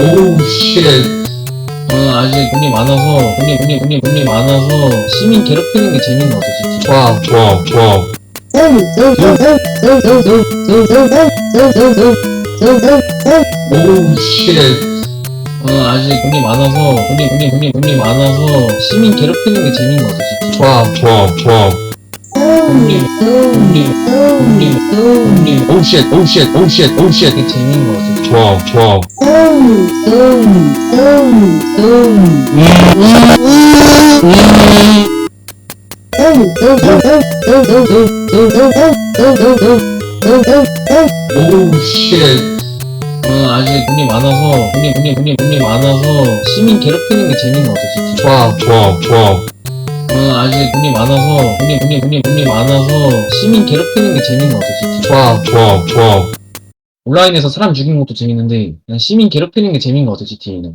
오우 쉣. 저는 아직 돈이 많아서 돈이 돈이 돈이 돈이 많아서 시민 괴롭히는 게 재밌는 것 같아 진짜. 좋아 좋아 좋아 오우 쉣. 저는 아직 돈이 많아서 돈이 돈이 돈이 돈이 많아서 시민 괴롭히는 게 재밌는 것 같아 진짜. 좋아 좋아 좋아 오우 쉣 오우 쉣 오우 쉣 오우 쉣 그게 재밌는 것 같아. 좋아 좋아 오우 쉣. 저는 아직 돈이 많아서 돈이 돈이 돈이 돈이 많아서 시민 괴롭히는 게 재밌는 것 같아 진짜. 좋아 좋아 좋아 저는 아직 돈이 많아서 돈이 돈이 돈이 돈이 많아서 시민 괴롭히는 게 재밌는 것 같아 진짜. 좋아 좋아 좋아 온라인에서 사람 죽이는 것도 재밌는데 그냥 시민 괴롭히는 게 재밌는 것 같아 GTA는.